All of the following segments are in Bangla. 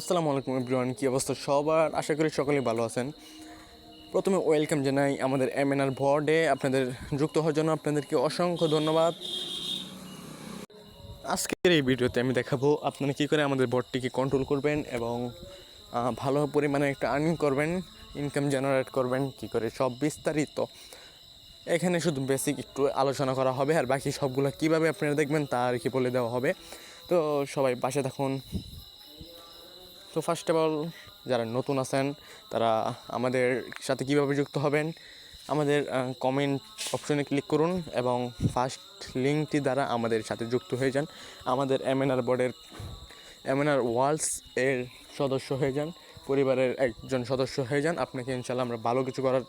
আসসালামু আলাইকুম এভরিওয়ান, কী অবস্থা সবার? আশা করি সকলেই ভালো আছেন। প্রথমে ওয়েলকাম জানাই আমাদের এম এন আর ভর্ডে আপনাদের যুক্ত হওয়ার জন্য আপনাদেরকে অসংখ্য ধন্যবাদ। আজকের এই ভিডিওতে আমি দেখাবো আপনারা কী করে আমাদের বটটিকে কন্ট্রোল করবেন এবং ভালো পরিমাণে একটা আর্নিং করবেন ইনকাম জেনারেট করবেন, কী করে সব বিস্তারিত। এখানে শুধু বেসিক একটু আলোচনা করা হবে আর বাকি সবগুলো কীভাবে আপনারা দেখবেন তা আর কি বলে দেওয়া হবে। তো সবাই পাশে থাকুন। তো ফার্স্ট অফ অল যারা নতুন আছেন, তারা আমাদের সাথে কীভাবে যুক্ত হবেন, আমাদের কমেন্ট অপশনে ক্লিক করুন এবং ফার্স্ট লিঙ্কটি দ্বারা আমাদের সাথে যুক্ত হয়ে যান। আমাদের এমএনআর বোর্ডের এমএনআর ওয়ার্লস এর সদস্য হয়ে যান, পরিবারের একজন সদস্য হয়ে যান। আপনাকে ইনশাল্লাহ আমরা ভালো কিছু করার,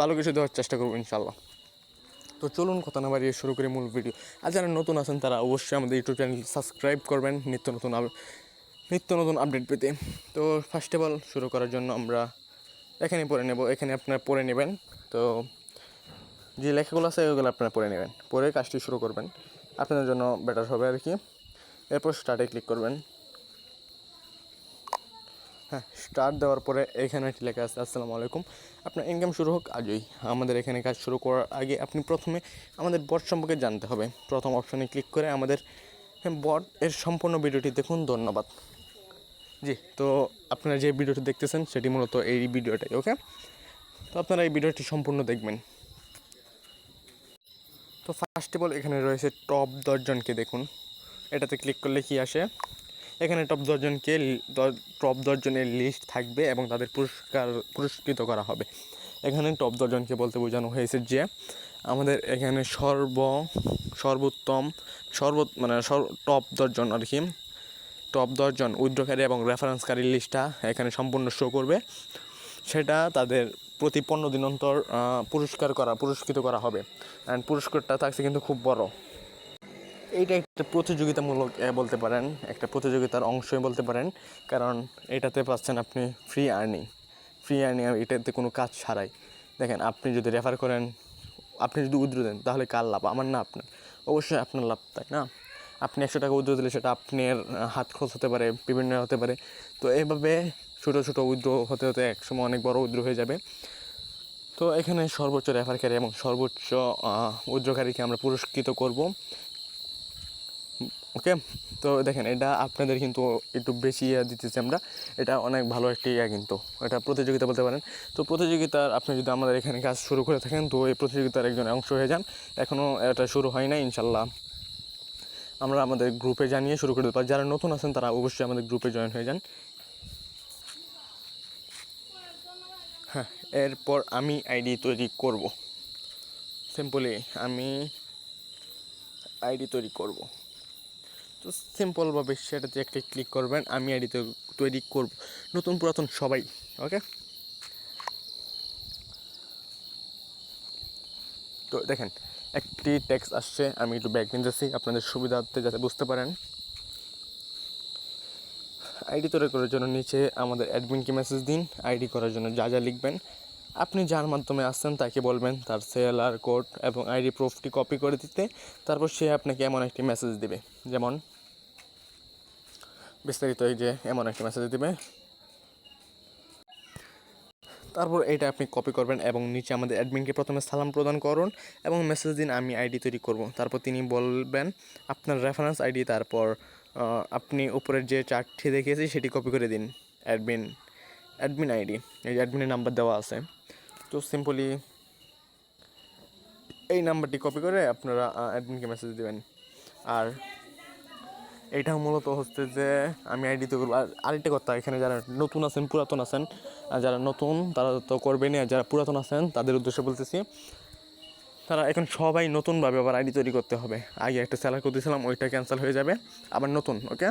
ভালো কিছু দেওয়ার চেষ্টা করব ইনশাল্লাহ তো চলুন কথা না বাড়িয়ে শুরু করি মূল ভিডিও আর যারা নতুন আছেন, তারা অবশ্যই আমাদের ইউটিউব চ্যানেল সাবস্ক্রাইব করবেন। নিত্য নতুন নিত্য নতুন আপডেট পেতে। তো ফার্স্ট অফ অল শুরু করার জন্য আমরা এখানে পড়ে নেব। এখানে আপনারা পড়ে নেবেন। তো যে লেখাগুলো আছে, ওগুলো আপনারা পড়ে নেবেন। পরে কাজটি শুরু করবেন। আপনাদের জন্য বেটার হবে আর কি। এরপর স্টার্টে ক্লিক করবেন। হ্যাঁ স্টার্ট দেওয়ার পরে এখানে একটি লেখা আছে, আসসালামু আলাইকুম। আপনার ইনকাম শুরু হোক আজই। আমাদের এখানে কাজ শুরু করার আগে আপনি প্রথমে আমাদের বট সম্পর্কে জানতে হবে। প্রথম অপশনে ক্লিক করে আমাদের বট এর সম্পূর্ণ ভিডিওটি দেখুন। ধন্যবাদ। জি, তো আপনারা যে ভিডিওটি দেখতেছেন, সেটি মূলত এই ভিডিওটাই, ওকে? তো আপনারা এই ভিডিওটি সম্পূর্ণ দেখবেন। তো ফার্স্ট অফ অল এখানে রয়েছে টপ দশজনকে দেখুন। এটাতে ক্লিক করলে কি আসে? এখানে টপ দশজনকে টপ দশজনের লিস্ট থাকবে এবং তাদের পুরস্কার, পুরস্কৃত করা হবে। এখানে টপ দশজনকে বলতে বোঝানো হয়েছে যে, আমাদের এখানে সর্ব, সর্বোত্তম, সর্ব মানে সর্ব টপ দশজন আর কি। টপ দশজন উইথড্রকারী এবং রেফারেন্সকারীর লিস্টটা এখানে সম্পূর্ণ শো করবে। সেটা তাদের প্রতি পনেরো দিন অন্তর পুরস্কার করা, পুরস্কৃত করা হবে। অ্যান্ড পুরস্কারটা থাকছে কিন্তু খুব বড়। এইটা একটা প্রতিযোগিতামূলক বলতে পারেন, একটা প্রতিযোগিতার অংশই বলতে পারেন, কারণ এটাতে পাচ্ছেন আপনি ফ্রি আর্নিং ফ্রি আর্নিং এটাতে কোনো কাজ ছাড়াই। দেখেন, আপনি যদি রেফার করেন, আপনি যদি উদ্র দেন, তাহলে কার লাভ? আমার না আপনার। অবশ্যই আপনার লাভ তাই না? আপনি একশো টাকা উদ্র দিলে সেটা আপনার হাত খরচ হতে পারে, বিভিন্ন হতে পারে। তো এইভাবে ছোটো ছোটো উদ্র হতে হতে একসময় অনেক বড় উদ্র হয়ে যাবে। তো এখানে সর্বোচ্চ রেফারকারী এবং সর্বোচ্চ উদ্রকারীকে আমরা পুরস্কৃত করব। ওকে? তো দেখেন, এটা আপনাদের কিন্তু একটু বেশি ইয়া দিতেছি আমরা। এটা অনেক ভালো একটি ইয়া কিন্তু। এটা প্রতিযোগিতা বলতে পারেন। তো প্রতিযোগিতার, আপনি যদি আমাদের এখানে কাজ শুরু করে থাকেন, তো এই প্রতিযোগিতার একজন অংশ হয়ে যান। এখনও এটা শুরু হয় না ইনশাল্লাহ। আমরা আমাদের গ্রুপে জানিয়ে শুরু করে দিতে পারি যারা নতুন আছেন, তারা অবশ্যই আমাদের গ্রুপে জয়েন হয়ে যান। হ্যাঁ এরপর আমি আইডি তৈরি করব। সিম্পলি আমি আইডি তৈরি করব। তো সিম্পলভাবে সেটাতে একটা ক্লিক করবেন, আমি আইডি তৈরি করব। নতুন, পুরাতন সবাই ওকে তো দেখেন একটি টেক্সট আসছে, আমি একটু ব্যাক নিতেছি আপনাদের সুবিধার্থে যাতে বুঝতে পারেন। আইডি তৈরি করার জন্য নিচে আমাদের অ্যাডমিনকে মেসেজ দিন আইডি করার জন্য যা যা লিখবেন। আপনি যার মাধ্যমে আসছেন তাকে বলবেন তার সেলার কোড এবং আইডি প্রুফটি কপি করে দিতে, তারপর সে আপনাকে এমন একটি মেসেজ দিবে। যেমন, বিস্তারিত এই যে এমন একটি মেসেজ দিবে তারপর এটা আপনি কপি করবেন এবং নিচে আমাদের অ্যাডমিনকে প্রথমে সালাম প্রদান করুন এবং মেসেজ দিন, আমি আইডি তৈরি করব। তারপর তিনি বলবেন, আপনার রেফারেন্স আইডি তারপর আপনি উপরের যে চার্টটি দেখিয়েছি, সেটি কপি করে দিন। অ্যাডমিন অ্যাডমিন আইডি এই অ্যাডমিনের নাম্বার দেওয়া আছে। তো সিম্পলি এই নাম্বারটি কপি করে আপনারা অ্যাডমিনকে মেসেজ দেবেন। আর এটা মূলত হচ্ছে যে আমি আইডি তো করব। আর আরেকটা কথা, এখানে যারা নতুন আছেন, পুরাতন আছেন, আর যারা নতুন, তারা তো করবেনই, আর যারা পুরাতন আছেন, তাদের উদ্দেশ্যে বলতেছি, তারা এখন সবাই নতুনভাবে আবার আইডি তৈরি করতে হবে। আগে একটা স্যালার করতেছিলাম ওইটা ক্যান্সেল হয়ে যাবে, আবার নতুন ওকে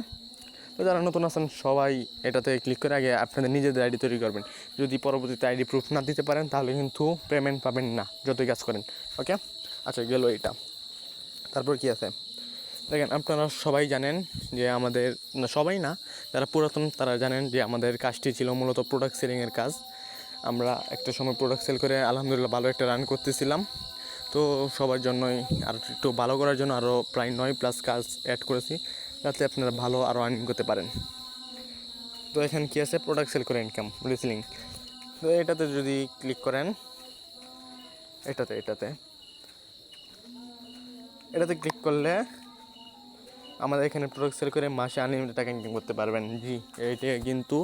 তো যারা নতুন আছেন, সবাই এটাতে ক্লিক করে আগে আপনাদের নিজেদের আইডি তৈরি করবেন। যদি পরবর্তীতে আইডি প্রুফ না দিতে পারেন, তাহলে কিন্তু পেমেন্ট পাবেন না, যতই কাজ করেন ওকে আচ্ছা গেল এটা তারপর কি আছে? দেখেন, আপনারা সবাই জানেন যে আমাদের সবাই না, যারা পুরাতন তারা জানেন যে আমাদের কাজটি ছিল মূলত প্রোডাক্ট সেলিংয়ের কাজ। আমরা একটা সময় প্রোডাক্ট সেল করে আলহামদুলিল্লাহ ভালো একটা রান করতেছিলাম। তো সবার জন্যই আর একটু ভালো করার জন্য আরও প্রায় নয় প্লাস কাজ অ্যাড করেছি, যাতে আপনারা ভালো আরও আর্নিং করতে পারেন। তো এখানে কী আছে? প্রোডাক্ট সেল করে ইনকাম রিসেলিং তো এটাতে যদি ক্লিক করেন, এটাতে এটাতে। এটাতে ক্লিক করলে আমাদের এখানে প্রোডাক্ট সেল করে মাসে আনলিমিটেড টাকা ইনকাম করতে পারবেন। জি, এইটা কিন্তু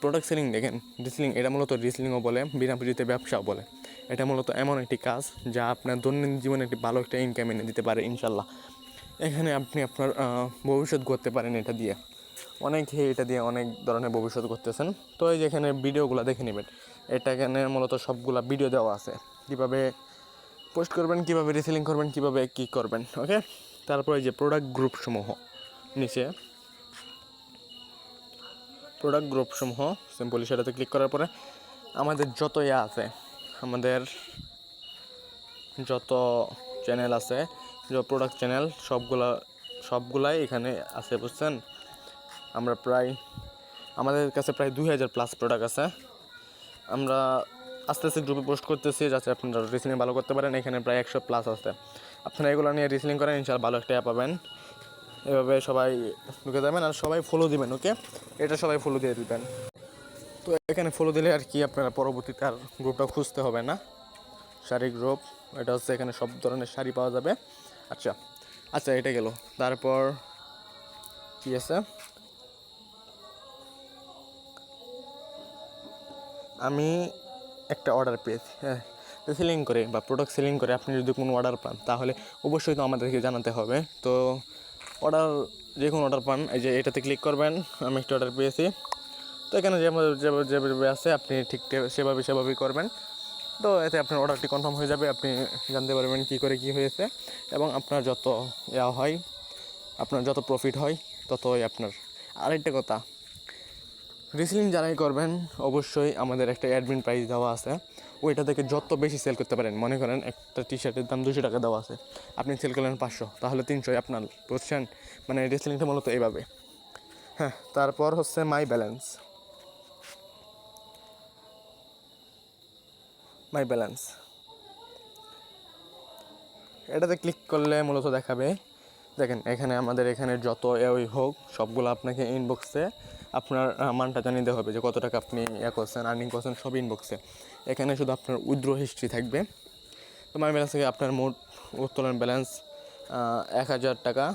প্রোডাক্ট সেলিং দেখেন রিসলিং এটা মূলত রিসলিংও বলে, বিনা পুঁজিতে ব্যবসাও বলে। এটা মূলত এমন একটি কাজ যা আপনার দৈনন্দিন জীবনে একটি ভালো একটা ইনকাম এনে দিতে পারে ইনশাল্লাহ এখানে আপনি আপনার ভবিষ্যৎ করতে পারেন এটা দিয়ে। অনেকে এটা দিয়ে অনেক ধরনের ভবিষ্যৎ করতেছেন তো এই যে এখানে ভিডিওগুলো দেখে নেবেন। এটা এখানে মূলত সবগুলা ভিডিও দেওয়া আছে। কীভাবে পোস্ট করবেন, কীভাবে রিসেলিং করবেন, কীভাবে কী করবেন ওকে তারপরে যে প্রোডাক্ট গ্রুপ সমূহ, নিচে। প্রোডাক্ট গ্রুপ সমূহ সিম্পলি সেটাতে ক্লিক করার পরে আমাদের যত ইয়া আছে, আমাদের যত চ্যানেল আছে যে প্রোডাক্ট চ্যানেল সবগুলা, সবগুলাই এখানে আছে, বুঝছেন? আমরা প্রায়, আমাদের কাছে প্রায় দুই হাজার প্লাস প্রোডাক্ট আছে। আমরা আস্তে আস্তে গ্রুপে পোস্ট করতেছি যাতে আপনারা রিসেলিং ভালো করতে পারেন, এখানে প্রায় একশো প্লাস আছে। আপনারা এগুলো নিয়ে রিসেলিং করেন ইনশাল্লাহ ভালো একটা পাবেন। এভাবে সবাই ঢুকে যাবেন আর সবাই ফলো দিবেন ওকে এটা সবাই ফলো দিয়ে দিবেন। তো এখানে ফলো দিলে আর কি আপনারা পরবর্তীতে আর গ্রুপটা খুঁজতে হবে না? শাড়ি গ্রুপ এটা হচ্ছে এখানে সব ধরনের শাড়ি পাওয়া যাবে। আচ্ছা আচ্ছা এটা গেল। তারপর কি আছে? আমি একটা অর্ডার পেয়েছি হ্যাঁ। সেলিং করে বা প্রোডাক্ট সেলিং করে আপনি যদি কোনো অর্ডার পান, তাহলে অবশ্যই তো আমাদেরকে জানাতে হবে। তো অর্ডার যে কোনো অর্ডার পান, এই যে এটাতে ক্লিক করবেন, আমি একটা অর্ডার পেয়েছি। তো এখানে যেভাবে যেভাবে আছে, আপনি ঠিক সেভাবে সেভাবেই করবেন। তো এতে আপনার অর্ডারটি কনফার্ম হয়ে যাবে, আপনি জানতে পারবেন কী করে কী হয়েছে। এবং আপনার যত ইয়া হয়, আপনার যত প্রফিট হয়, ততই আপনার। আরেকটা কথা রিসেলিং যারাই করবেন, অবশ্যই আমাদের একটা অ্যাডমিন প্রাইস দেওয়া আছে। ওইটা থেকে যত বেশি সেল করতে পারেন, মনে করেন একটা টি শার্টের দাম দুশো টাকা দেওয়া আছে, আপনি সেল করলেন পাঁচশো, তাহলে তিনশোই আপনার, বুঝছেন? মানে রিসেলিংটা মূলত এইভাবে। হ্যাঁ তারপর হচ্ছে মাই ব্যালেন্স মাই ব্যালেন্স এটাতে ক্লিক করলে মূলত দেখাবে, দেখেন এখানে আমাদের এখানে যত ওই হোক, সবগুলো আপনাকে ইনবক্সে আপনার মানটা জানিয়ে দেওয়া হবে যে কত টাকা আপনি ইয়ে করছেন আর্নিং করছেন, সব ইনবক্সে এখানে শুধু আপনার উইথড্র হিস্ট্রি থাকবে। তো মাই ব্যালেন্স থেকে আপনার মোট উত্তোলন ব্যালেন্স এক হাজার টাকা।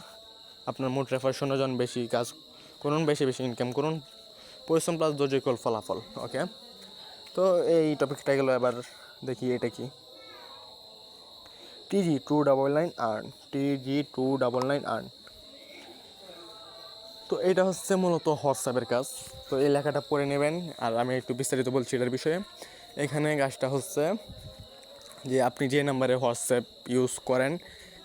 আপনার মোট রেফার জন বেশি কাজ করুন, বেশি বেশি ইনকাম করুন। পরিশ্রম প্লাস ধৈর্য ইকুয়াল ফলাফল ওকে তো এই টপিকটা গেলো, এবার দেখি এটা কি। TG two double nine earn TG two double nine earn তো এটা হচ্ছে মূলত হোয়াটসঅ্যাপের কাজ। তো এই লেখাটা পড়ে নেবেন, আর আমি একটু বিস্তারিত বলছি এটার বিষয়ে। এখানে কাজটা হচ্ছে যে আপনি যে নাম্বারে হোয়াটসঅ্যাপ ইউজ করেন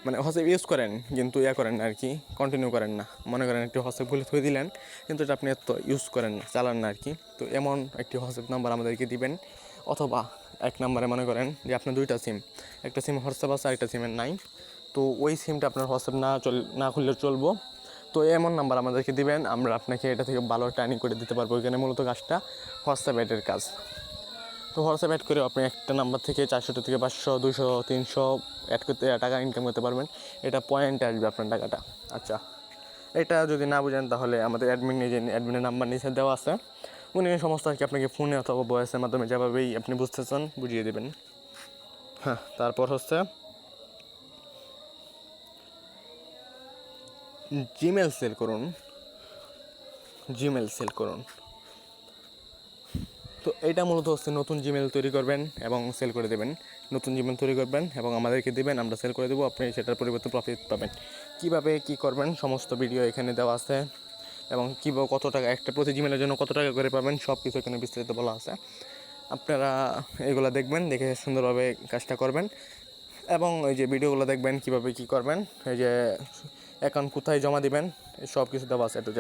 মানে হোয়াটসঅ্যাপ ইউজ করেন, কিন্তু ইয়া করেন না আর কি কন্টিনিউ করেন না। মনে করেন একটি হোয়াটসঅ্যাপ ভুলে থুয়ে দিলেন, কিন্তু এটা আপনি এত ইউজ করেন না, চালান না আর কি। তো এমন একটি হোয়াটসঅ্যাপ নাম্বার আমাদেরকে দিবেন, অথবা এক নাম্বারে মনে করেন যে আপনার দুইটা সিম একটা সিম হোয়াটসঅ্যাপ আছে, আরেকটা সিমের নাই। তো ওই সিমটা আপনার হোয়াটসঅ্যাপ না চল, না খুললে চলবো। তো এমন নাম্বার আমাদেরকে দিবেন, আমরা আপনাকে এটা থেকে ভালো ট্রেনিং করে দিতে পারব। এখানে মূলত কাজটা হোয়াটসঅ্যাপ অ্যাডের কাজ। তো হোয়াটসঅ্যাপ অ্যাড করে আপনি একটা নাম্বার থেকে চারশো থেকে পাঁচশো দুশো তিনশো অ্যাড করতে, টাকা ইনকাম করতে পারবেন। এটা পয়েন্টে আসবে আপনার টাকাটা। আচ্ছা। এটা যদি না বুঝেন তাহলে আমাদের অ্যাডমিন নিজে অ্যাডমিনের নাম্বার নিচে দেওয়া আছে। উনি সমস্ত আর কি আপনাকে ফোনে অথবা বয়সের মাধ্যমে যেভাবেই আপনি বুঝতে চান বুঝিয়ে দেবেন। হ্যাঁ তারপর হচ্ছে জিমেল সেল করুন। জিমেল সেল করুন। তো এটা মূলত হচ্ছে নতুন জিমেল তৈরি করবেন এবং সেল করে দেবেন। নতুন জিমেল তৈরি করবেন এবং আমাদেরকে দেবেন, আমরা সেল করে দেবো, আপনি সেটার পরিবর্তে প্রফিট পাবেন। কীভাবে কি করবেন, সমস্ত ভিডিও এখানে দেওয়া আছে এবং কীভাবে কত টাকা, একটা প্রতি জিমেলের জন্য কত টাকা করে পাবেন সব কিছু এখানে বিস্তারিত বলা আছে। আপনারা এগুলো দেখবেন, দেখে সুন্দরভাবে কাজটা করবেন। এবং এই যে ভিডিওগুলো দেখবেন, কীভাবে কি করবেন, এই যে অ্যাকাউন্ট কোথায় জমা দিবেন সব কিছু দেওয়া আছে টু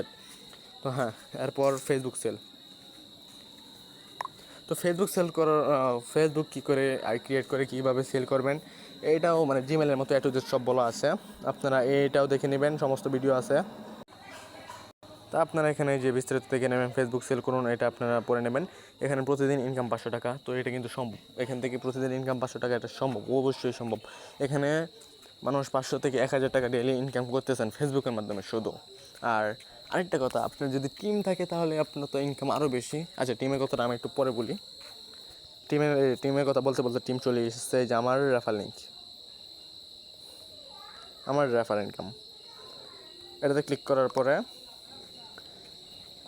তো হ্যাঁ এরপর ফেসবুক সেল তো ফেসবুক সেল করার ফেসবুক কী করে, আই ক্রিয়েট করে, কীভাবে সেল করবেন, এটাও মানে জিমেলের মতো এটু সব বলা আছে। আপনারা এটাও দেখে নেবেন, সমস্ত ভিডিও আছে। তা আপনারা এখানে যে বিস্তারিত দেখে নেবেন ফেসবুক সেল করুন, এটা আপনারা পড়ে নেবেন। এখানে প্রতিদিন ইনকাম পাঁচশো টাকা, তো এটা কিন্তু সম্ভব। এখান থেকে প্রতিদিন ইনকাম পাঁচশো টাকা, এটা সম্ভব, অবশ্যই সম্ভব। এখানে মানুষ পাঁচশো থেকে এক হাজার টাকা ডেলি ইনকাম করতেছেন ফেসবুকের মাধ্যমে শুধু। আর আরেকটা কথা, আপনার যদি টিম থাকে তাহলে আপনার তো ইনকাম আরও বেশি। আচ্ছা টিমের কথাটা আমি একটু পরে বলি। টিমের টিমের কথা বলতে বলতে টিম চলে এসেছে যে আমার রেফার লিঙ্ক আমার রেফার ইনকাম এটাতে ক্লিক করার পরে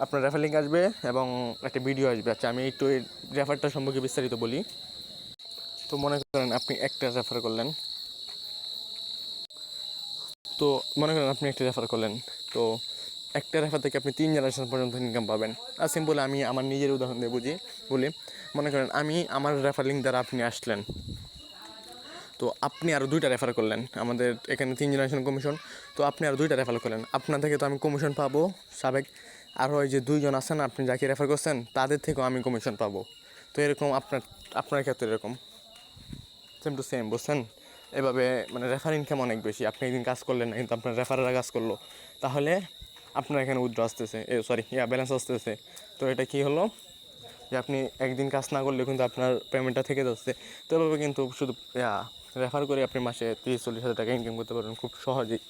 আপনার রেফার লিঙ্ক আসবে এবং একটা ভিডিও আসবে। আচ্ছা আমি একটু রেফারটা সম্পর্কে বিস্তারিত বলি। তো মনে করেন আপনি একটা রেফার করলেন। তো মনে করেন আপনি একটা রেফার করলেন, তো একটা রেফার থেকে আপনি তিন জেনারেশন পর্যন্ত ইনকাম পাবেন। আর সিম্পল আমি আমার নিজের উদাহরণ দিয়ে বুঝি, বলি, মনে করেন আমি আমার রেফার দ্বারা আপনি আসলেন। তো আপনি আরও দুইটা রেফার করলেন, আমাদের এখানে তিন জেনারেশন কমিশন তো আপনি আরও দুইটা রেফার করলেন। আপনার থেকে তো আমি কমিশন পাবো, সাবেক। আর ওই যে দুইজন আছেন, আপনি যাকে রেফার করছেন, তাদের থেকেও আমি কমিশন পাবো। তো এরকম আপনার আপনার ক্ষেত্রে এরকম। সেম টু সেম বুঝছেন? এভাবে মানে রেফার ইনকাম অনেক বেশি। আপনি একদিন কাজ করলেন না, কিন্তু আপনার রেফাররা কাজ করল। তাহলে আপনার এখানে উইথড্র আসতেছে। এ সরি ইয়া ব্যালেন্স আসতেছে। তো এটা কি হলো? যে আপনি একদিন কাজ না করলে কিন্তু আপনার পেমেন্টটা থেকে যাচ্ছে। তো এভাবে কিন্তু শুধু, ইয়া রেফার করে আপনি মাসে তিরিশ, চল্লিশ হাজার টাকা ইনকাম করতে পারবেন খুব সহজেই।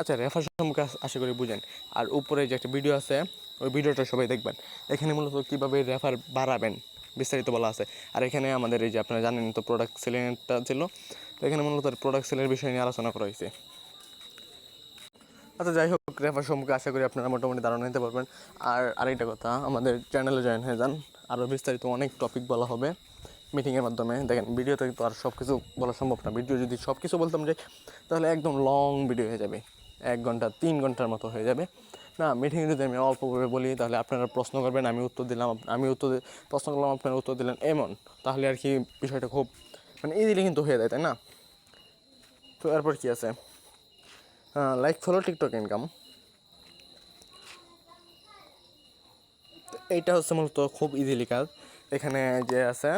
আচ্ছা রেফার সম্পর্কে আশা করি বুঝেন। আর উপরে যে একটা ভিডিও আছে, ওই ভিডিওটা সবাই দেখবেন। এখানে মূলত কীভাবে রেফার বাড়াবেন। বিস্তারিত বলা আছে। আর এখানে আমাদের এই যে আপনারা জানেন তো প্রোডাক্ট সেলিংটা ছিল, তো এখানে মূলত প্রোডাক্ট সেলের বিষয় নিয়ে আলোচনা করা হয়েছে। আচ্ছা যাই হোক, রেফার সম্পর্কে আশা করি আপনারা মোটামুটি ধারণা নিতে পারবেন। আর আরেকটা কথা, আমাদের চ্যানেলে জয়েন হয়ে যান। আরও বিস্তারিত অনেক টপিক বলা হবে মিটিংয়ের মাধ্যমে। দেখেন ভিডিওতে তো আর সব কিছু বলা সম্ভব না। ভিডিও যদি সব কিছু বলতাম যে, তাহলে একদম লং ভিডিও হয়ে যাবে। এক ঘণ্টা, তিন ঘণ্টার মতো হয়ে যাবে। না মিটিং যদি আমি অল্প করে বলি, তাহলে আপনারা প্রশ্ন করবেন, আমি উত্তর দিলাম আমি উত্তর প্রশ্ন করলাম, আপনারা উত্তর দিলেন, এমন। তাহলে আর কি বিষয়টা খুব মানে ইজিলি কিন্তু হয়ে যায়, তাই না? তো এরপর কী আছে? লাইক ফলো টিকটক ইনকাম এইটা হচ্ছে মূলত খুব ইজিলি কাজ। এখানে যে আছে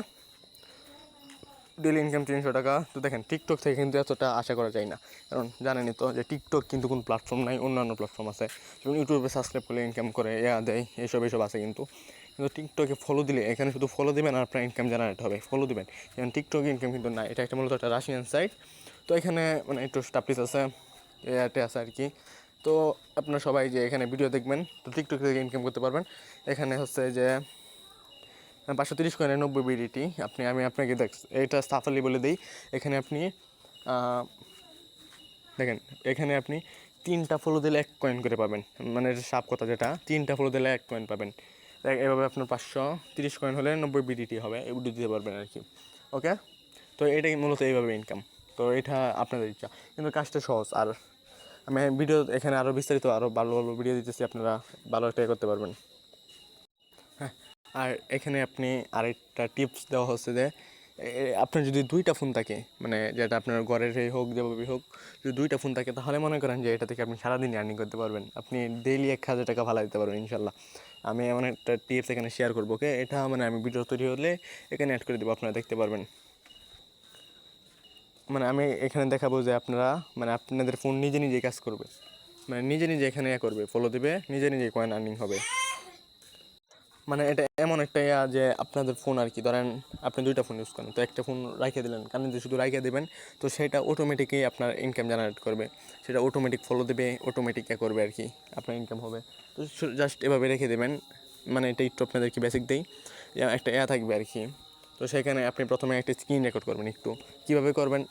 ডেলি ইনকাম তিনশো টাকা। তো দেখেন টিকটক থেকে কিন্তু এতটা আশা করা যায় না। কারণ জানেনই তো যে টিকটক কিন্তু কোনো প্ল্যাটফর্ম নাই, অন্যান্য প্ল্যাটফর্ম আছে। যেমন ইউটিউবে সাবস্ক্রাইব করলে ইনকাম করে ইয়া দেয় এইসব এইসব আছে কিন্তু। কিন্তু টিকটকে ফলো দিলে, এখানে শুধু ফলো দিবেন আর আপনার ইনকাম জেনারেট হবে। ফলো দেবেন। যেমন টিকটক ইনকাম কিন্তু না এটা একটা মূলত একটা রাশিয়ান সাইট তো এখানে মানে একটু স্টাপলিস আছে এয়ারটে আছে আর কি। তো আপনারা সবাই যে এখানে ভিডিও দেখবেন, তো টিকটক থেকে ইনকাম করতে পারবেন। এখানে হচ্ছে যে পাঁচশো তিরিশ কয়েনের নব্বই বিডিটি আপনি, আমি আপনাকে দেখ, এটা সাফালি বলে দিই। এখানে আপনি দেখেন, এখানে আপনি তিনটা ফলো দিলে এক কয়েন করে পাবেন। মানে সাপ কথা যেটা, তিনটা ফলো দিলে এক কয়েন পাবেন। এভাবে আপনার পাঁচশো তিরিশ কয়েন হলে নব্বই বিডিটি হবে এগুলো দিতে পারবেন আর কি ওকে তো এটাই মূলত এইভাবে ইনকাম তো এটা আপনাদের ইচ্ছা। কিন্তু কাজটা সহজ। আর আমি ভিডিও এখানে আরও বিস্তারিত আরও ভালো ভালো ভিডিও দিতেছি, আপনারা ভালো একটা করতে পারবেন। আর এখানে আপনি আরেকটা টিপস দেওয়া হচ্ছে যে আপনার যদি দুইটা ফোন থাকে মানে যেটা আপনার ঘরের হোক যেভাবে হোক, যদি দুইটা ফোন থাকে, তাহলে মনে করেন যে এটা থেকে আপনি সারাদিন আর্নিং করতে পারবেন। আপনি ডেইলি এক হাজার টাকা ভালো দিতে পারবেন, ইনশাল্লাহ। আমি এমন একটা টিপস এখানে শেয়ার করব ওকে এটা মানে আমি ভিডিও তৈরি হলে এখানে অ্যাড করে দেবো, আপনারা দেখতে পারবেন। মানে আমি এখানে দেখাবো যে আপনারা মানে আপনাদের ফোন নিজে নিজেই কাজ করবে। মানে নিজে নিজে এখানে ইয়ে করবে ফলো দেবে, নিজে নিজেই কয়েন আর্নিং হবে। মানে এটা এমন একটা ইয়া যে আপনাদের ফোন আর কি ধরেন আপনি দুইটা ফোন ইউজ করেন, তো একটা ফোন রাখিয়ে দিলেন, কারণ যদি শুধু রাখিয়ে দেবেন, তো সেটা অটোমেটিকই আপনার ইনকাম জেনারেট করবে। সেটা অটোমেটিক ফলো দেবে অটোমেটিক ইয়া করবে আর কি আপনার ইনকাম হবে। তো জাস্ট এভাবে রেখে দেবেন মানে এটা একটু আপনাদেরকে বেসিক দেই একটা ইয়া থাকবে আর কি তো সেখানে আপনি প্রথমে একটা স্ক্রিন রেকর্ড করবেন একটু। কীভাবে করবেন?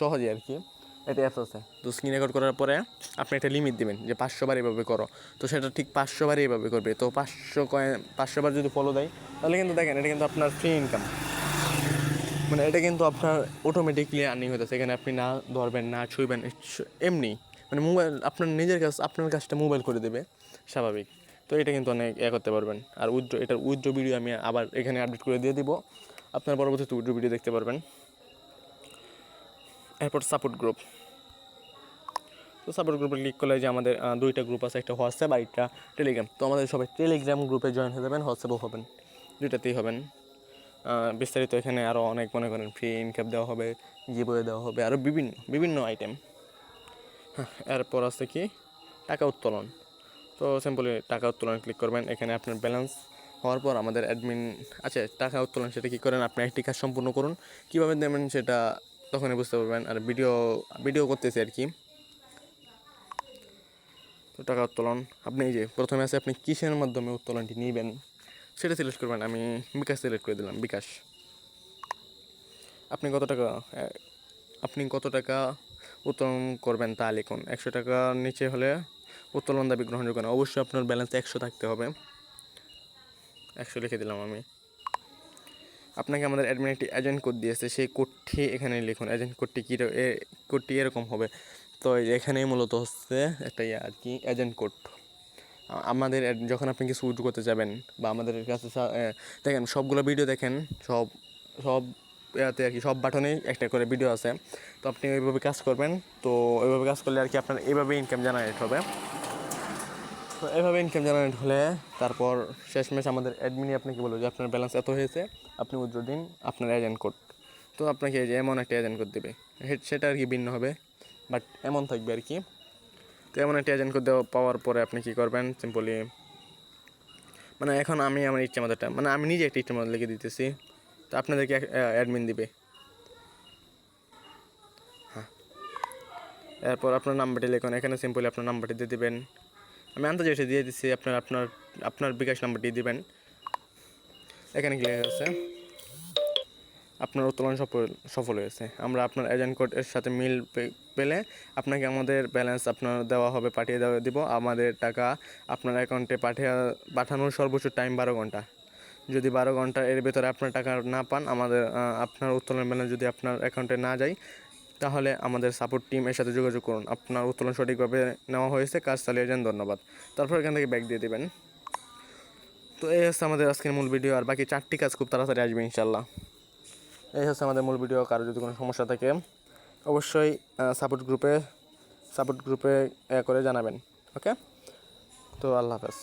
সহজে আর কি এটা অ্যাপস আছে। তো স্ক্রিন রেকর্ড করার পরে আপনি একটা লিমিট দিবেন যে পাঁচশো বার এভাবে করো। তো সেটা ঠিক পাঁচশো বারই এভাবে করবে। তো পাঁচশো কয়েন, পাঁচশো বার যদি ফলো দেয়, তাহলে কিন্তু দেখেন এটা কিন্তু আপনার ফ্রি ইনকাম মানে এটা কিন্তু আপনার অটোমেটিকলি আর্নিং হতেছে এখানে আপনি না ধরবেন, না ছুঁইবেন এমনি। মানে মোবাইল আপনার নিজের কাজ, আপনার কাজটা মোবাইল করে দেবে, স্বাভাবিক। তো এটা কিন্তু অনেক এ করতে পারবেন। আর উইথড্র, এটার উইথড্র ভিডিও আমি আবার এখানে আপডেট করে দিয়ে দিব। আপনার পরবর্তীতে উইথড্র ভিডিও দেখতে পারবেন। এরপর সাপোর্ট গ্রুপ। তো সাপোর্ট গ্রুপে ক্লিক করলে যে আমাদের দুইটা গ্রুপ আছে, একটা হোয়াটসঅ্যাপ আর একটা টেলিগ্রাম। তো আমাদের সবাই টেলিগ্রাম গ্রুপে জয়েন হয়ে যাবেন, হোয়াটসঅ্যাপও হবেন, দুইটাতেই হবেন। বিস্তারিত এখানে আরও অনেক মনে করেন ফ্রি ইনকাম দেওয়া হবে গিবয়ে দেওয়া হবে আরও বিভিন্ন বিভিন্ন আইটেম হ্যাঁ এরপর আছে কি? টাকা উত্তোলন। তো সিম্পলি টাকা উত্তোলন ক্লিক করবেন, এখানে আপনার ব্যালেন্স হওয়ার পর আমাদের অ্যাডমিন আছে টাকা উত্তোলন সেটা কী করেন? আপনি একটি কাজ সম্পূর্ণ করুন। কীভাবে দেবেন সেটা তখনই বুঝতে পারবেন। আর ভিডিও ভিডিও করতেছি আর কি। তো টাকা উত্তোলন, আপনি যে প্রথমে আছে, আপনি কিসের মাধ্যমে উত্তোলনটি নেবেন? সেটা সিলেক্ট করবেন, আমি বিকাশ সিলেক্ট করে দিলাম, বিকাশ। আপনি কত টাকা আপনি কত টাকা উত্তোলন করবেন তা লিখুন। একশো টাকার নিচে হলে উত্তোলন দাবি গ্রহণযোগ্য না। অবশ্যই আপনার ব্যালেন্স একশো থাকতে হবে। একশো লিখে দিলাম আমি। আপনাকে আমাদের অ্যাডমিন একটি এজেন্ট কোড দিয়েছে, সেই কোডটি এখানে লিখুন। এজেন্ট কোডটি কী কোডটি এরকম হবে। তো এখানেই মূলত হচ্ছে একটা ইয়ে আর কি এজেন্ট কোড আমাদের যখন আপনি কিছু উইথড্র করতে যাবেন বা আমাদের কাছে দেখেন, সবগুলো ভিডিও দেখেন, সব সব ইয়াতে আর কি, সব বাটনেই একটা করে ভিডিও আছে। তো আপনি ওইভাবে কাজ করবেন, তো ওইভাবে কাজ করলে আর কি আপনার এইভাবে ইনকাম জেনারেট হবে। তো এভাবে ইনকাম জেনারেট হলে তারপর শেষমেশ আমাদের অ্যাডমিনই আপনাকে বলবে যে আপনার ব্যালেন্স এত হয়েছে। আপনি উইথড্র দিন, আপনার এজেন্ট কোড তো আপনাকে এই যে এমন একটা এজেন্ট কোড দেবে। সেটা আর কি ভিন্ন হবে। বাট এমন থাকবে আর কি। তো এমন একটা এজেন্ট কোড দেওয়া, পাওয়ার পরে আপনি কী করবেন? সিম্পলি মানে এখন আমি আমার ইচ্ছা মতোটা মানে আমি নিজে একটা ইচ্ছা মতো লিখে দিতেছি। তো আপনাদেরকে অ্যাডমিন দিবে। হ্যাঁ। এরপর আপনার নাম্বারটি লিখুন। এখানে সিম্পলি আপনার নাম্বারটি দিয়ে দেবেন। আমি আন্তর্জাতিক দিয়ে দিচ্ছি আপনার আপনার আপনার বিকাশ নাম্বারটি দিবেন। এখানে কি লেখা আছে আপনার উত্তোলন সফল সফল হয়েছে। আমরা আপনার এজেন্ট কোডের সাথে মিল পেলে আপনাকে আমাদের ব্যালেন্স আপনার দেওয়া হবে, পাঠিয়ে দেওয়া, দিব। আমাদের টাকা আপনার অ্যাকাউন্টে পাঠিয়ে, পাঠানোর সর্বোচ্চ টাইম বারো ঘণ্টা। যদি বারো ঘণ্টা এর ভেতরে আপনার টাকা না পান, আমাদের আপনার উত্তোলন ব্যালেন্স যদি আপনার অ্যাকাউন্টে না যায়, তাহলে আমাদের সাপোর্ট টিম এর সাথে যোগাযোগ করুন। আপনার উত্তোলন সঠিকভাবে নেওয়া হয়েছে। কাজ চালিয়ে যান। ধন্যবাদ। তারপর এখান থেকে ব্যাগ দিয়ে দেবেন। তো এই হচ্ছে আমাদের আজকের মূল ভিডিও, আর বাকি চারটি কাজ খুব তাড়াতাড়ি আসবে ইনশাল্লাহ এই হচ্ছে আমাদের মূল ভিডিও, কারও যদি কোনো সমস্যা থাকে, অবশ্যই সাপোর্ট গ্রুপে সাপোর্ট গ্রুপে করে জানাবেন ওকে তো আল্লাহ হাফেজ।